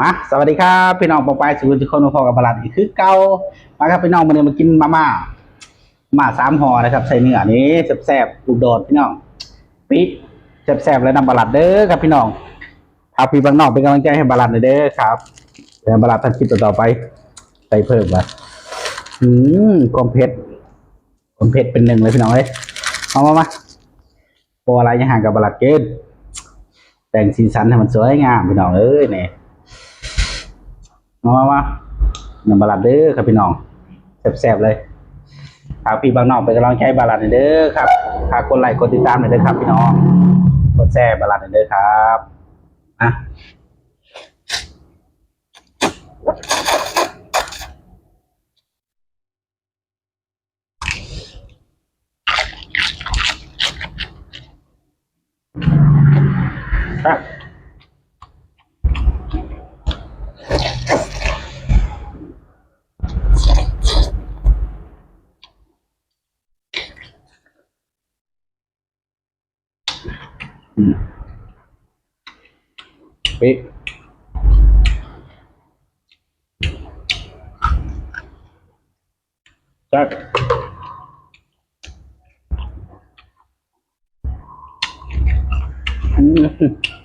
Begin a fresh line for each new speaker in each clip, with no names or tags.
มาสวัสดีครับพี่น้องปองปายสุขทุกคนพอกับบาลัดอีกคือเก่ามาครับพี่น้องมาเนี่ยมากินมาม่ามาสามห่อนะครับใส่เนื้อนี้แซ่บๆลูโดดพี่น้องปิแซ่บๆแล้วนำบาลัดเด้อครับพี่น้องเอาพี่บางนอกเป็นกำลังใจให้บาลัดหน่อยเด้อครับเดี๋ยวบาลัดทันคลิปต่อไปใส่เพิ่มว่ะอืมความเผ็ดความเผ็ดเป็นหนึ่งเลยพี่น้องเอ้ยเอามามาโปรอะไรยังห่างกับบาลัดเกณฑ์แต่งสีสันให้มันสวยงามพี่น้องเอ้ยเนี่ย มามามาน้ำบาลัดเด้อครับพี่น้องแซ่บๆเลยฝากพี่บางน้องเป็นกำลังใช้บาลัดหน่อยเด้อครับฝากกดไลค์กดติดตามหน่อยเด้อครับ พี่น้องกดแชร์บาลัดหน่อยเด้อครับอะครับ bếp. Chắc. mm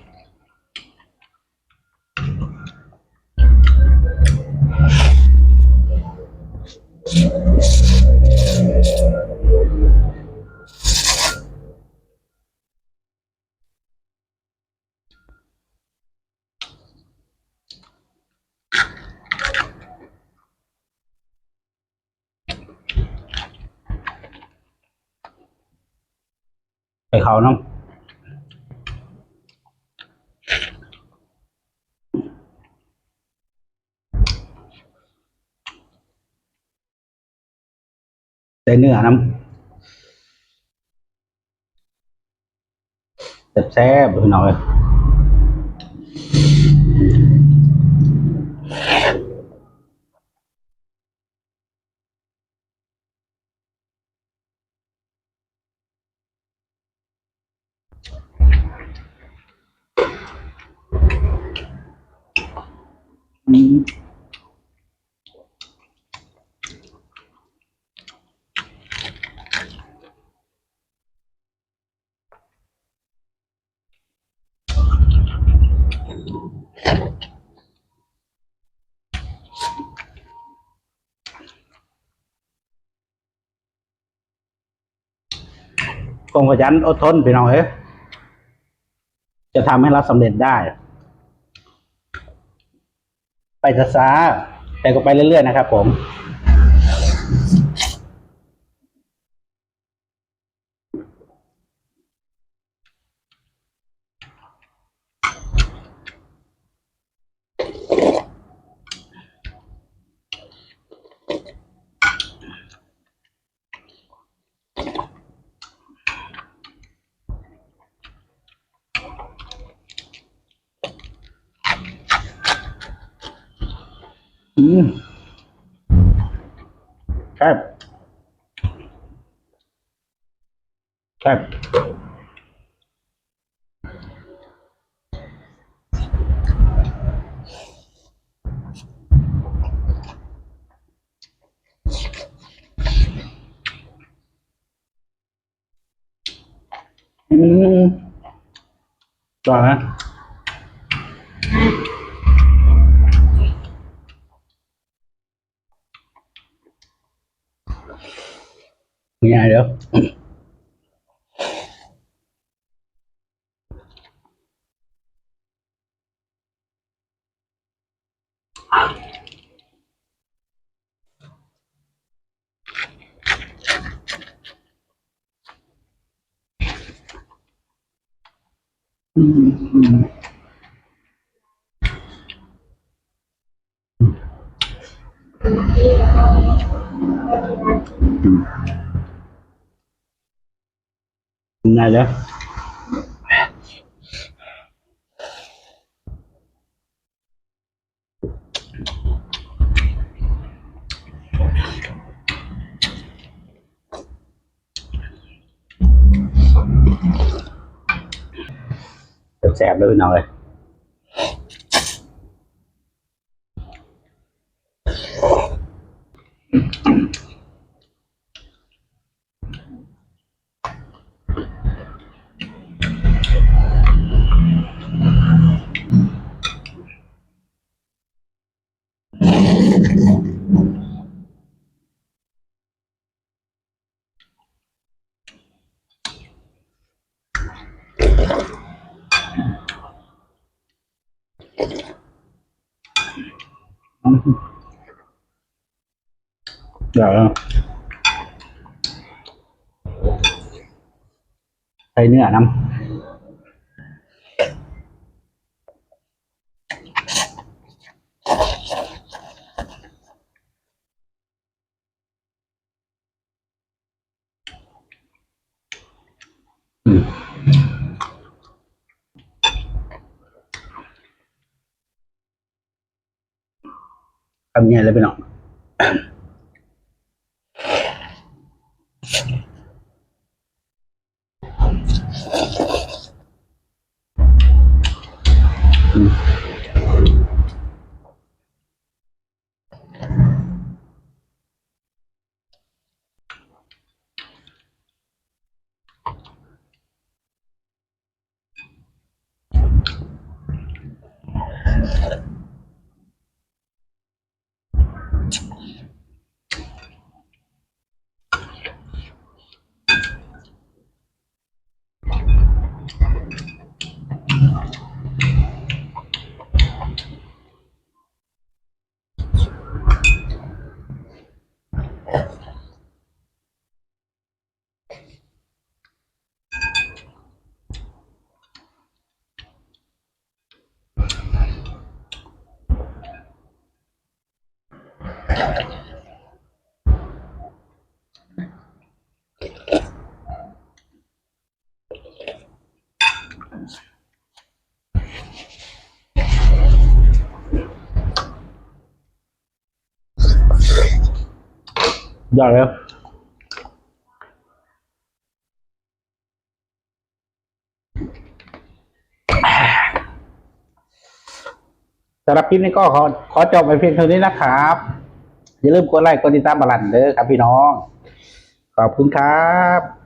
อืมไปเขาน้องใส่เนื้อน้ำแซ่บๆพี่น้องเลย คงขยันอดทนพี่น้องเอ้ยจะทำให้เราสำเร็จได้ ช้าๆแต่ก็ไปเรื่อยๆนะครับผม อืมครับครับอืมต่อนะ nghe được Mm-hmm này đó. Sẹp đôi nồi Mm-hmm. เดี๋ยวใส่เนื้อน้ำทำยังไงเลยไปหน่อย müssen. ยอดแล้วสำหรับคลิปนี้ก็ขอขอจบไปเพียงเท่านี้นะครับ อย่าลืมกดไลค์กดติดตามบาลันเด้อครับพี่น้อง ขอบคุณครับ